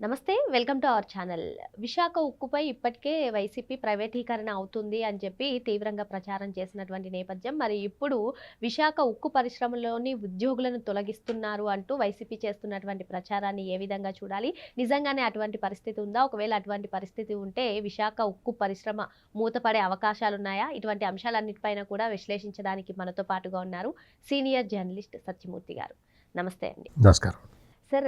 నమస్తే welcome to our channel. Visakha ఉక్కుపై ఇప్పటికే YCP ప్రైవేటీకరణ అవుతుంది అని చెప్పి తీవ్రంగా ప్రచారం చేసినటువంటి నేపథ్యం. మరి ఇప్పుడు విశాఖ ఉక్కు పరిశ్రమలోని ఉద్యోగులను తొలగిస్తున్నారు అంటూ వైసీపీ చేస్తున్నటువంటి ప్రచారాన్ని ఏ విధంగా చూడాలి? నిజంగానే అటువంటి పరిస్థితి ఉందా? ఒకవేళ అటువంటి పరిస్థితి ఉంటే విశాఖ ఉక్కు పరిశ్రమ మూతపడే అవకాశాలు ఉన్నాయా? ఇటువంటి అంశాలన్నిటిపైన కూడా విశ్లేషించడానికి మనతో పాటుగా ఉన్నారు సీనియర్ జర్నలిస్ట్ సత్యమూర్తి గారు. నమస్తే అండి. నమస్కారం. సార్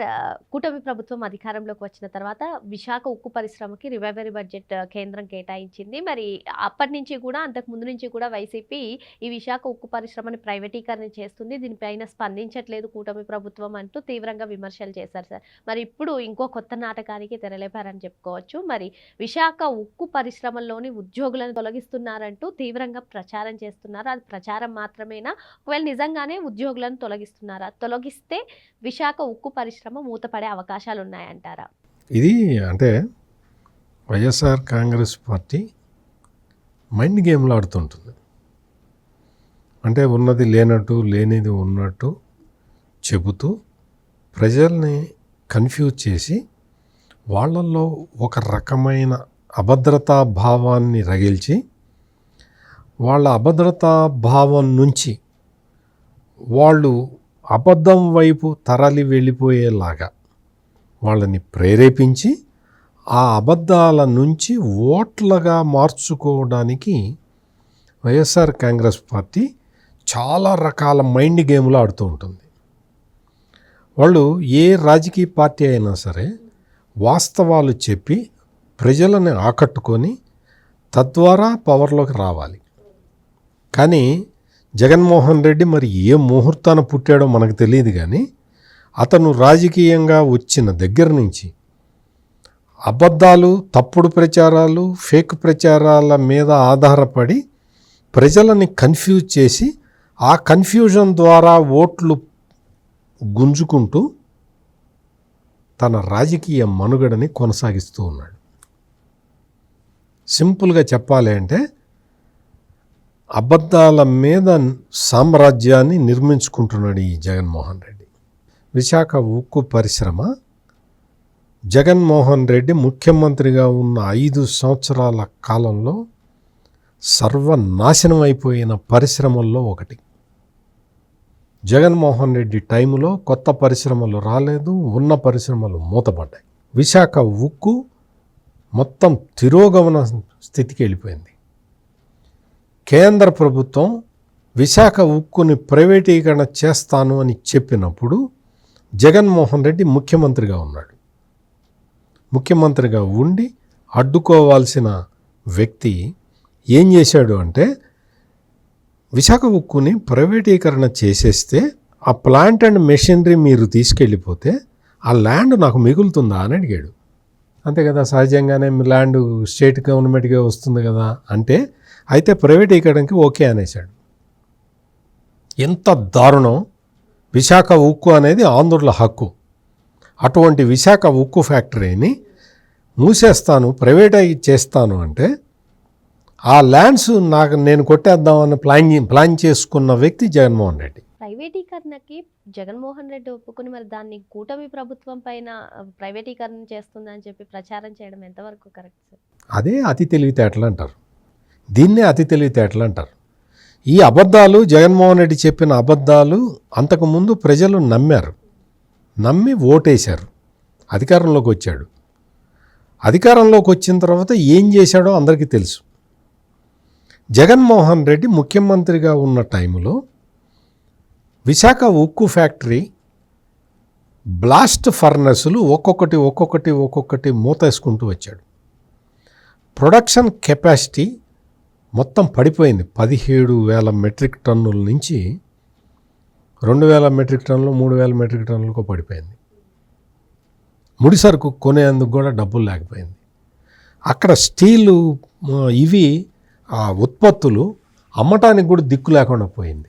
కూటమి ప్రభుత్వం అధికారంలోకి వచ్చిన తర్వాత విశాఖ ఉక్కు పరిశ్రమకి రివైవరీ బడ్జెట్ కేంద్రం కేటాయించింది. మరి అప్పటి నుంచి కూడా అంతకు ముందు నుంచి కూడా వైసీపీ ఈ విశాఖ ఉక్కు పరిశ్రమని ప్రైవేటీకరణ చేస్తుంది. దీనిపైన స్పందించట్లేదు కూటమి ప్రభుత్వం అంటూ తీవ్రంగా విమర్శలు చేశారు సార్. మరి ఇప్పుడు ఇంకో కొత్త నాటకానికి తెరలేపారని చెప్పుకోవచ్చు. మరి విశాఖ ఉక్కు పరిశ్రమలోని ఉద్యోగులను తొలగిస్తున్నారంటూ తీవ్రంగా ప్రచారం చేస్తున్నారు. అది ప్రచారం మాత్రమేనా? ఒకవేళ నిజంగానే ఉద్యోగులను తొలగిస్తున్నారా? తొలగిస్తే విశాఖ ఉక్కు పరిశ్రమ మూతపడే అవకాశాలు ఉన్నాయంటారా ఇది అంటే వైఎస్ఆర్ కాంగ్రెస్ పార్టీ మైండ్ గేమ్లు ఆడుతుంటుంది. అంటే ఉన్నది లేనట్టు లేనిది ఉన్నట్టు చెబుతూ ప్రజల్ని కన్ఫ్యూజ్ చేసి వాళ్ళల్లో ఒక రకమైన అభద్రతా భావాన్ని రగిల్చి వాళ్ళ అభద్రతా భావం నుంచి వాళ్ళు అబద్ధం వైపు తరలి వెళ్ళిపోయేలాగా వాళ్ళని ప్రేరేపించి ఆ అబద్ధాల నుంచి ఓట్లుగా మార్చుకోవడానికి వైఎస్ఆర్ కాంగ్రెస్ పార్టీ చాలా రకాల మైండ్ గేమ్లు ఆడుతూ ఉంటుంది. వాళ్ళు ఏ రాజకీయ పార్టీ అయినా సరే వాస్తవాలు చెప్పి ప్రజలను ఆకట్టుకొని తద్వారా పవర్లోకి రావాలి. కానీ జగన్మోహన్ రెడ్డి మరి ఏ ముహూర్తాన పుట్టాడో మనకు తెలియదు కానీ అతను రాజకీయంగా వచ్చిన దగ్గర నుంచి అబద్ధాలు తప్పుడు ప్రచారాలు ఫేక్ ప్రచారాల మీద ఆధారపడి ప్రజలని కన్ఫ్యూజ్ చేసి ఆ కన్ఫ్యూజన్ ద్వారా ఓట్లు గుంజుకుంటూ తన రాజకీయ మనుగడని కొనసాగిస్తూ ఉన్నాడు. సింపుల్గా చెప్పాలి అంటే అబద్ధాల మీద సామ్రాజ్యాన్ని నిర్మించుకుంటున్నాడు ఈ జగన్మోహన్ రెడ్డి. విశాఖ ఉక్కు పరిశ్రమ. జగన్మోహన్ రెడ్డి ముఖ్యమంత్రిగా ఉన్న ఐదు సంవత్సరాల కాలంలో సర్వనాశనం అయిపోయిన పరిశ్రమల్లో ఒకటి. జగన్మోహన్ రెడ్డి టైంలో కొత్త పరిశ్రమలు రాలేదు ఉన్న పరిశ్రమలు మూతపడ్డాయి. విశాఖ ఉక్కు మొత్తం తిరోగమన స్థితికి వెళ్ళిపోయింది. కేంద్ర ప్రభుత్వం విశాఖ ఉక్కుని ప్రైవేటీకరణ చేస్తాను అని చెప్పినప్పుడు జగన్మోహన్ రెడ్డి ముఖ్యమంత్రిగా ఉన్నాడు. ముఖ్యమంత్రిగా ఉండి అడ్డుకోవాల్సిన వ్యక్తి ఏం చేశాడు అంటే విశాఖ ఉక్కుని ప్రైవేటీకరణ చేసేస్తే ఆ ప్లాంట్ అండ్ మెషినరీ మీరు తీసుకెళ్ళిపోతే ఆ ల్యాండ్ నాకు మిగులుతుందా అని అడిగాడు. అంతే కదా సహజంగానే మీ ల్యాండ్ స్టేట్ గవర్నమెంట్గా వస్తుంది కదా అంటే అయితే ప్రైవేటీకరణకి ఓకే అనేసాడు ఎంత దారుణం. విశాఖ ఉక్కు అనేది ఆంధ్రుల హక్కు. అటువంటి విశాఖ ఉక్కు ఫ్యాక్టరీని మూసేస్తాను ప్రైవేటైజ్ చేస్తాను అంటే ఆ ల్యాండ్స్ నాకు నేను కొట్టేద్దామని ప్లాన్ ప్లాన్ చేసుకున్న వ్యక్తి జగన్మోహన్ రెడ్డి. ప్రైవేటీకరణకి జగన్మోహన్ రెడ్డి ఒప్పుకుని మరి దాన్ని కూటమి ప్రభుత్వం పైన ప్రైవేటీకరణ చేస్తుందని చెప్పి ప్రచారం చేయడం ఎంతవరకు కరెక్ట్ సార్? అదే అతి తెలివితేటలు అంటారు దీన్నే అతి తెలివితేటలు అంటారు. ఈ అబద్ధాలు జగన్మోహన్ రెడ్డి చెప్పిన అబద్ధాలు అంతకుముందు ప్రజలు నమ్మారు. నమ్మి ఓటేశారు. అధికారంలోకి వచ్చాడు. అధికారంలోకి వచ్చిన తర్వాత ఏం చేశాడో అందరికీ తెలుసు. జగన్మోహన్ రెడ్డి ముఖ్యమంత్రిగా ఉన్న టైంలో విశాఖ ఉక్కు ఫ్యాక్టరీ బ్లాస్ట్ ఫర్నెస్లు ఒక్కొక్కటి ఒక్కొక్కటి ఒక్కొక్కటి మూతేసుకుంటూ వచ్చాడు. ప్రొడక్షన్ కెపాసిటీ మొత్తం పడిపోయింది. పదిహేడు వేల మెట్రిక్ టన్నుల నుంచి రెండు వేల మెట్రిక్ టన్నులు మూడు వేల మెట్రిక్ టన్నులకు పడిపోయింది. ముడి సరుకు కొనేందుకు కూడా డబ్బులు లేకపోయింది. అక్కడ స్టీలు ఇవి ఆ ఉత్పత్తులు అమ్మటానికి కూడా దిక్కు లేకుండా పోయింది.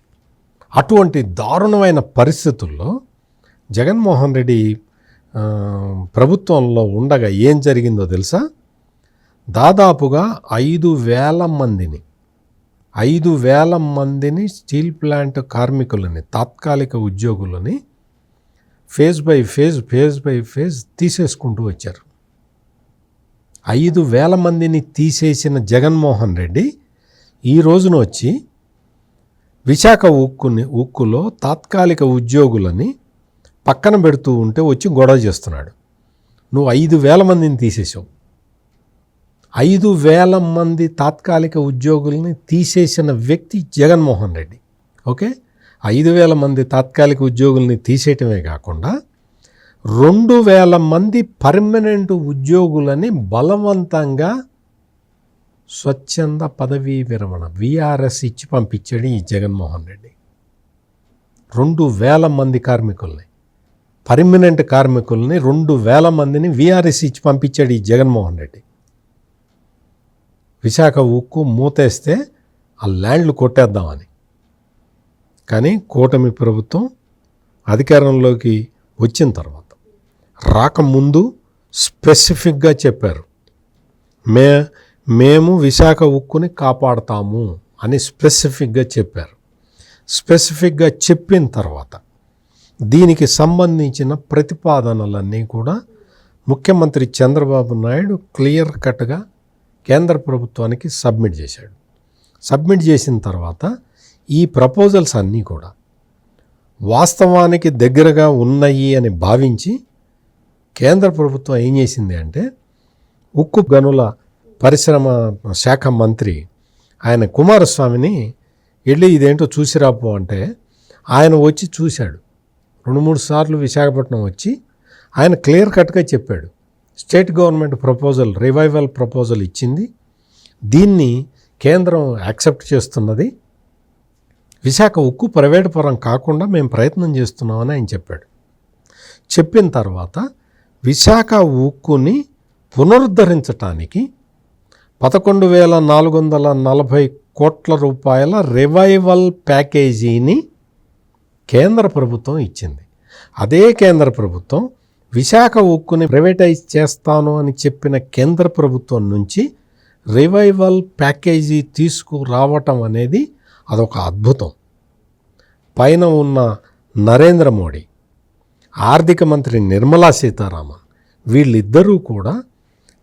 అటువంటి దారుణమైన పరిస్థితుల్లో జగన్మోహన్ రెడ్డి ప్రభుత్వంలో ఉండగా ఏం జరిగిందో తెలుసా? దాదాపుగా ఐదు వేల మందిని ఐదు వేల మందిని స్టీల్ ప్లాంట్ కార్మికులని తాత్కాలిక ఉద్యోగులని phase by phase phase by phase తీసేసుకుంటూ వచ్చారు. ఐదు వేల మందిని తీసేసిన జగన్మోహన్ రెడ్డి ఈ రోజున వచ్చి విశాఖ ఉక్కుని ఉక్కులో తాత్కాలిక ఉద్యోగులని పక్కన పెడుతూ ఉంటే వచ్చి గొడవ చేస్తున్నాడు. నువ్వు ఐదు వేల మందిని తీసేసావు ఐదు వేల మంది తాత్కాలిక ఉద్యోగుల్ని తీసేసిన వ్యక్తి జగన్మోహన్ రెడ్డి. ఓకే? ఐదు వేల మంది తాత్కాలిక ఉద్యోగుల్ని తీసేయటమే కాకుండా రెండు వేల మంది పర్మనెంట్ ఉద్యోగులని బలవంతంగా స్వచ్ఛంద పదవీ విరమణ విఆర్ఎస్ ఇచ్చి పంపించాడు ఈ జగన్మోహన్ రెడ్డి. రెండు వేల మంది కార్మికుల్ని పర్మనెంట్ కార్మికుల్ని రెండు వేల మందిని విఆర్ఎస్ ఇచ్చి పంపించాడు ఈ జగన్మోహన్ రెడ్డి. విశాఖ ఉక్కు మూతేస్తే ఆ ల్యాండ్లు కొట్టేద్దామని. కానీ కూటమి ప్రభుత్వం అధికారంలోకి వచ్చిన తర్వాత రాకముందు స్పెసిఫిక్గా చెప్పారు మే మేము విశాఖ ఉక్కుని కాపాడతాము అని స్పెసిఫిక్గా చెప్పారు. స్పెసిఫిక్గా చెప్పిన తర్వాత దీనికి సంబంధించిన ప్రతిపాదనలన్నీ కూడా ముఖ్యమంత్రి చంద్రబాబు నాయుడు క్లియర్ కట్గా కేంద్ర ప్రభుత్వానికి సబ్మిట్ చేశాడు. సబ్మిట్ చేసిన తర్వాత ఈ ప్రపోజల్స్ అన్నీ కూడా వాస్తవానికి దగ్గరగా ఉన్నాయి అని భావించి కేంద్ర ప్రభుత్వం ఏం చేసింది అంటే ఉక్కు గనుల పరిశ్రమ శాఖ మంత్రి ఆయన కుమారస్వామిని వెళ్ళి ఇదేంటో చూసిరాపో అంటే ఆయన వచ్చి చూశాడు. రెండు మూడు సార్లు విశాఖపట్నం వచ్చి ఆయన క్లియర్ కట్గా చెప్పాడు. State government proposal revival proposal ఇచ్చింది. దీన్ని కేంద్రం యాక్సెప్ట్ చేస్తున్నది. విశాఖ ఉక్కు ప్రైవేట్ పరం కాకుండా మేము ప్రయత్నం చేస్తున్నామని ఆయన చెప్పాడు. చెప్పిన తర్వాత విశాఖ ఉక్కుని పునరుద్ధరించటానికి పదకొండు వేల నాలుగు వందల నలభై కోట్ల రూపాయల రివైవల్ ప్యాకేజీని కేంద్ర ప్రభుత్వం ఇచ్చింది. అదే కేంద్ర ప్రభుత్వం విశాఖ ఉక్కుని ప్రైవేటైజ్ చేస్తాను అని చెప్పిన కేంద్ర ప్రభుత్వం నుంచి రివైవల్ ప్యాకేజీ తీసుకురావటం అనేది అదొక అద్భుతం. పైన ఉన్న నరేంద్ర మోడీ ఆర్థిక మంత్రి నిర్మలా సీతారామన్ వీళ్ళిద్దరూ కూడా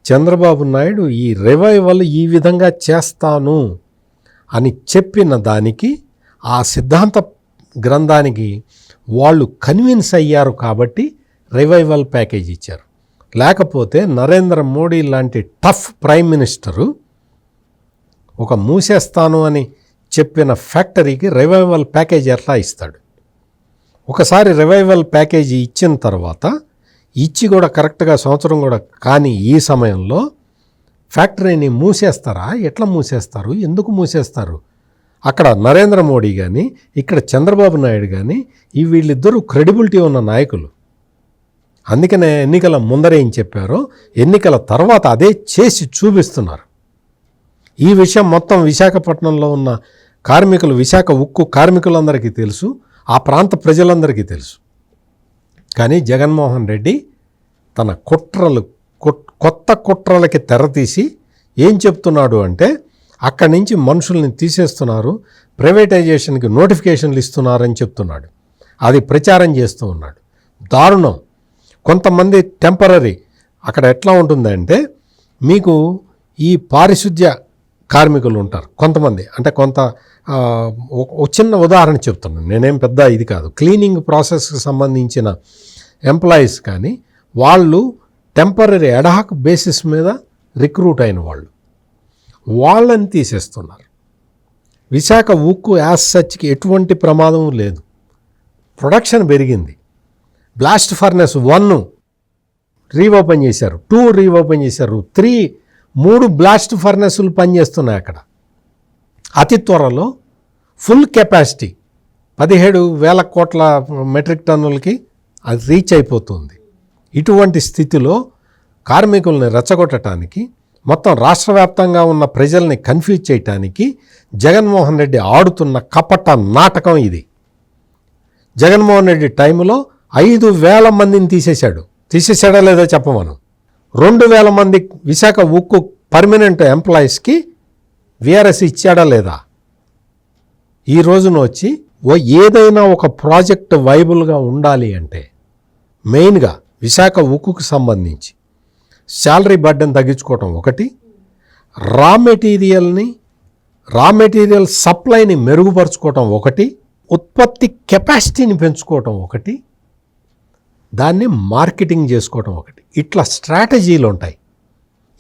చంద్రబాబు నాయుడు ఈ రివైవల్ ఈ విధంగా చేస్తాను అని చెప్పిన దానికి ఆ సిద్ధాంత గ్రంథానికి వాళ్ళు కన్విన్స్ అయ్యారు కాబట్టి రివైవల్ ప్యాకేజ్ ఇచ్చారు. లేకపోతే నరేంద్ర మోడీ లాంటి టఫ్ ప్రైమ్ మినిస్టరు ఒక మూసేస్తాను అని చెప్పిన ఫ్యాక్టరీకి రివైవల్ ప్యాకేజ్ ఎట్లా ఇస్తాడు? ఒకసారి రివైవల్ ప్యాకేజీ ఇచ్చిన తర్వాత ఇచ్చి కూడా కరెక్ట్గా సంవత్సరం కూడా కానీ ఈ సమయంలో ఫ్యాక్టరీని మూసేస్తారా? ఎట్లా మూసేస్తారు? ఎందుకు మూసేస్తారు? అక్కడ నరేంద్ర మోడీ కానీ ఇక్కడ చంద్రబాబు నాయుడు కానీ ఈ వీళ్ళిద్దరూ క్రెడిబిలిటీ ఉన్న నాయకులు. అందుకనే ఎన్నికల ముందర ఏం చెప్పారో ఎన్నికల తర్వాత అదే చేసి చూపిస్తున్నారు. ఈ విషయం మొత్తం విశాఖపట్నంలో ఉన్న కార్మికులు విశాఖ ఉక్కు కార్మికులందరికీ తెలుసు ఆ ప్రాంత ప్రజలందరికీ తెలుసు. కానీ జగన్మోహన్ రెడ్డి తన కుట్రలు కొత్త కుట్రలకి తెరతీసి ఏం చెప్తున్నాడు అంటే అక్కడి నుంచి మనుషుల్ని తీసేస్తున్నారు ప్రైవేటైజేషన్కి నోటిఫికేషన్లు ఇస్తున్నారని చెప్తున్నాడు. అది ప్రచారం చేస్తూ ఉన్నాడు. దారుణం. కొంతమంది టెంపరీ అక్కడ ఎట్లా ఉంటుందంటే మీకు ఈ పారిశుద్ధ్య కార్మికులు ఉంటారు కొంతమంది. అంటే కొంత ఒక- చిన్న ఉదాహరణ చెప్తున్నాను. నేనేం పెద్ద ఇది కాదు. క్లీనింగ్ ప్రాసెస్కి సంబంధించిన ఎంప్లాయీస్ కానీ వాళ్ళు టెంపరీ ఎడహాక్ బేసిస్ మీద రిక్రూట్ అయిన వాళ్ళు. వాళ్ళని తీసేస్తున్నారు. విశాఖ ఉక్కు యాస్ సచ్కి ఎటువంటి ప్రమాదం లేదు. ప్రొడక్షన్ పెరిగింది. బ్లాస్ట్ ఫర్నెస్ వన్ రీఓపెన్ చేశారు. టూ రీఓపెన్ చేశారు. త్రీ మూడు బ్లాస్ట్ ఫర్నెస్లు పనిచేస్తున్నాయి అక్కడ. అతి త్వరలో ఫుల్ కెపాసిటీ పదిహేడు వేల కోట్ల మెట్రిక్ టన్నులకి అది రీచ్ అయిపోతుంది. ఇటువంటి స్థితిలో కార్మికుల్ని రెచ్చగొట్టడానికి మొత్తం రాష్ట్ర వ్యాప్తంగా ఉన్న ప్రజల్ని కన్ఫ్యూజ్ చేయటానికి జగన్మోహన్ రెడ్డి ఆడుతున్న కపట నాటకం ఇది. జగన్మోహన్ రెడ్డి టైంలో ఐదు వేల మందిని తీసేశాడు. తీసేశాడా లేదా చెప్పమను? రెండు వేల మంది విశాఖ ఉక్కు పర్మనెంట్ ఎంప్లాయీస్కి విఆర్ఎస్ ఇచ్చాడా లేదా? ఈ రోజున వచ్చి ఓ ఏదైనా ఒక ప్రాజెక్ట్ వైబుల్గా ఉండాలి అంటే మెయిన్గా విశాఖ ఉక్కుకు సంబంధించి శాలరీ బర్డెన్ తగ్గించుకోవటం ఒకటి రా మెటీరియల్ని రా మెటీరియల్ సప్లైని మెరుగుపరుచుకోవటం ఒకటి ఉత్పత్తి కెపాసిటీని పెంచుకోవటం ఒకటి దాన్ని మార్కెటింగ్ చేసుకోవటం ఒకటి. ఇట్లా స్ట్రాటజీలు ఉంటాయి.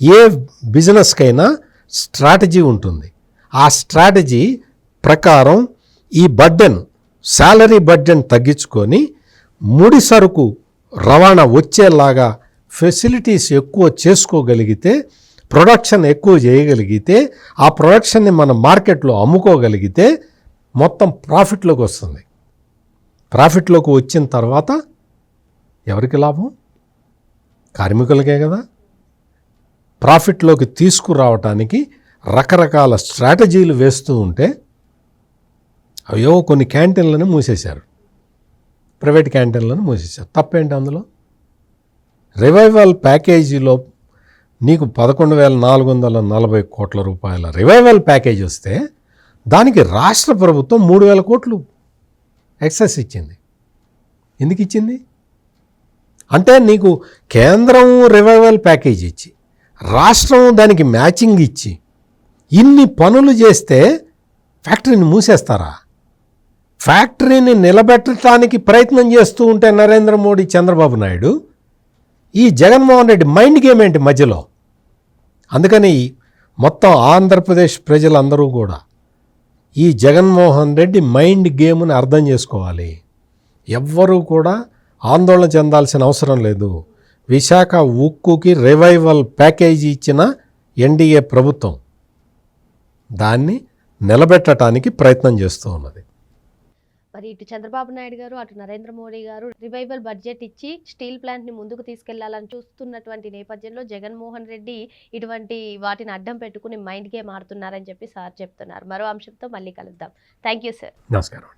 ఏ బిజినెస్కైనా స్ట్రాటజీ ఉంటుంది. ఆ స్ట్రాటజీ ప్రకారం ఈ బడ్డెన్ శాలరీ బడ్జెట్ తగ్గించుకొని ముడి సరుకు రవాణా వచ్చేలాగా ఫెసిలిటీస్ ఎక్కువ చేసుకోగలిగితే ప్రొడక్షన్ ఎక్కువ చేయగలిగితే ఆ ప్రొడక్షన్ని మనం మార్కెట్లో అమ్ముకోగలిగితే మొత్తం ప్రాఫిట్లోకి వస్తుంది. ప్రాఫిట్లోకి వచ్చిన తర్వాత ఎవరికి లాభం? కార్మికులకే కదా. ప్రాఫిట్లోకి తీసుకురావటానికి రకరకాల స్ట్రాటజీలు వేస్తూ ఉంటే అయ్యో కొన్ని క్యాంటీన్లను మూసేశారు. ప్రైవేట్ క్యాంటీన్లను మూసేశారు. తప్పేంటి అందులో? రివైవల్ ప్యాకేజీలో నీకు పదకొండు వేల నాలుగు వందల నలభై కోట్ల రూపాయల రివైవల్ ప్యాకేజ్ వస్తే దానికి రాష్ట్ర ప్రభుత్వం మూడు వేల కోట్లు ఎక్సెస్ ఇచ్చింది. ఎందుకు ఇచ్చింది? అంటే నీకు కేంద్రం రివైవల్ ప్యాకేజ్ ఇచ్చి రాష్ట్రం దానికి మ్యాచింగ్ ఇచ్చి ఇన్ని పనులు చేస్తే ఫ్యాక్టరీని మూసేస్తారా? ఫ్యాక్టరీని నిలబెట్టడానికి ప్రయత్నం చేస్తూ ఉంటే నరేంద్ర మోడీ చంద్రబాబు నాయుడు ఈ జగన్మోహన్ రెడ్డి మైండ్ గేమ్ ఏంటి మధ్యలో? అందుకని మొత్తం ఆంధ్రప్రదేశ్ ప్రజలందరూ కూడా ఈ జగన్మోహన్ రెడ్డి మైండ్ గేమ్ని అర్థం చేసుకోవాలి. ఎవ్వరూ కూడా ఆందోళన చెందాల్సిన అవసరం లేదు. విశాఖ ఉక్కుకి రివైవల్ ప్యాకేజీ ఇచ్చిన ఎన్డీఏ ప్రభుత్వం దాన్ని నిలబెట్టడానికి ప్రయత్నం చేస్తూ ఉన్నది. మరి ఇటు చంద్రబాబు నాయుడు గారు అటు నరేంద్ర మోడీ గారు రివైవల్ బడ్జెట్ ఇచ్చి స్టీల్ ప్లాంట్ని ముందుకు తీసుకెళ్ళాలని చూస్తున్నటువంటి నేపథ్యంలో జగన్మోహన్ రెడ్డి ఇటువంటి వాటిని అడ్డం పెట్టుకుని మైండ్ గేమ్ ఆడుతున్నారని చెప్పి సార్ చెప్తున్నారు. మరో అంశంతో మళ్ళీ కలుద్దాం. Thank you sir. నమస్కారం